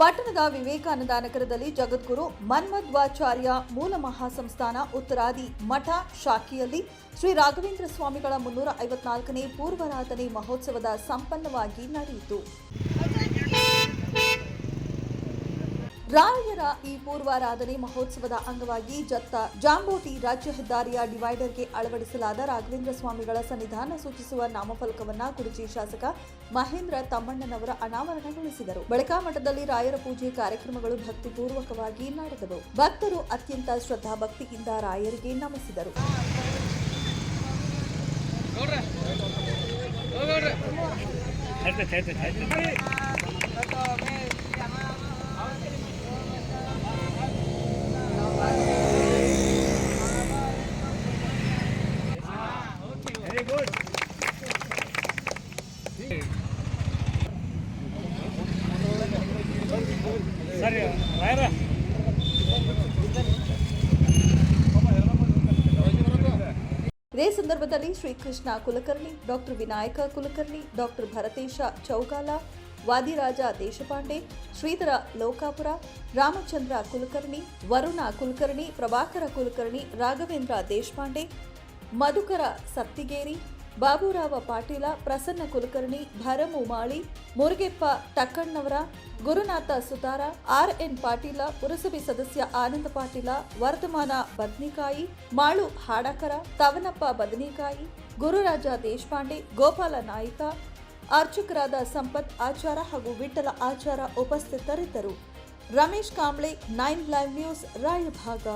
ಪಟ್ಟಣದ ವಿವೇಕಾನಂದ ನಗರದಲ್ಲಿ ಜಗದ್ಗುರು ಮನ್ಮಧ್ವಾಚಾರ್ಯ ಮೂಲ ಮಹಾಸಂಸ್ಥಾನ ಉತ್ತರಾದಿ ಮಠ ಶಾಖೆಯಲ್ಲಿ ಶ್ರೀ ರಾಘವೇಂದ್ರ ಸ್ವಾಮಿಗಳ ಮುನ್ನೂರ ಐವತ್ನಾಲ್ಕನೇ ಪೂರ್ವರಾಧನೆ ಮಹೋತ್ಸವದ ಸಂಪನ್ನವಾಗಿ ನಡೆಯಿತು. ರಾಯರ ಈ ಪೂರ್ವಾರಾಧನೆ ಮಹೋತ್ಸವದ ಅಂಗವಾಗಿ ಜತ್ತ ಜಾಂಬೋಟಿ ರಾಜ್ಯ ಹೆದ್ದಾರಿಯ ಡಿವೈಡರ್ಗೆ ಅಳವಡಿಸಲಾದ ರಾಘವೇಂದ್ರ ಸ್ವಾಮಿಗಳ ಸನ್ನಿಧಾನ ಸೂಚಿಸುವ ನಾಮಫಲಕವನ್ನ ಕುರುಚಿ ಶಾಸಕ ಮಹೇಂದ್ರ ತಮ್ಮಣ್ಣನವರ ಅನಾವರಣಗೊಳಿಸಿದರು. ಬಳಿಕ ಮಠದಲ್ಲಿ ರಾಯರ ಪೂಜೆ ಕಾರ್ಯಕ್ರಮಗಳು ಭಕ್ತಿಪೂರ್ವಕವಾಗಿ ನಡೆದವು. ಭಕ್ತರು ಅತ್ಯಂತ ಶ್ರದ್ಧಾಭಕ್ತಿಯಿಂದ ರಾಯರಿಗೆ ನಮಿಸಿದರು. ಇದೇ ಸಂದರ್ಭದಲ್ಲಿ Shrikrishna Kulkarni doctor Vinayaka Kulkarni doctor Bharatesha Chougala Vadiraja Deshpande Shridhara Lokapura Ramachandra Kulkarni Varuna Kulkarni Prabhakar Kulkarni Raghavendra Deshpande Madhukar Sattigeri Baburava Patil, Prasanna Kulkarni Bharamu Mali Murugeppa Takkannavar Gurunatha Sutar, R N Patil, ಪುರಸಭೆ ಸದಸ್ಯ ಆನಂದ ಪಾಟೀಲ, ವರ್ಧಮಾನ ಬದ್ನಿಕಾಯಿ, ಮಾಳು ಹಾಡಕರ, ತವನಪ್ಪ ಬದನಿಕಾಯಿ, ಗುರುರಾಜ ದೇಶಪಾಂಡೆ, ಗೋಪಾಲ ನಾಯ್ಕ, ಅರ್ಚಕರಾದ ಸಂಪತ್ ಆಚಾರ ಹಾಗೂ ವಿಠಲ ಆಚಾರ ಉಪಸ್ಥಿತರಿದ್ದರು. Ramesh Kamble, nine live news, Raybag.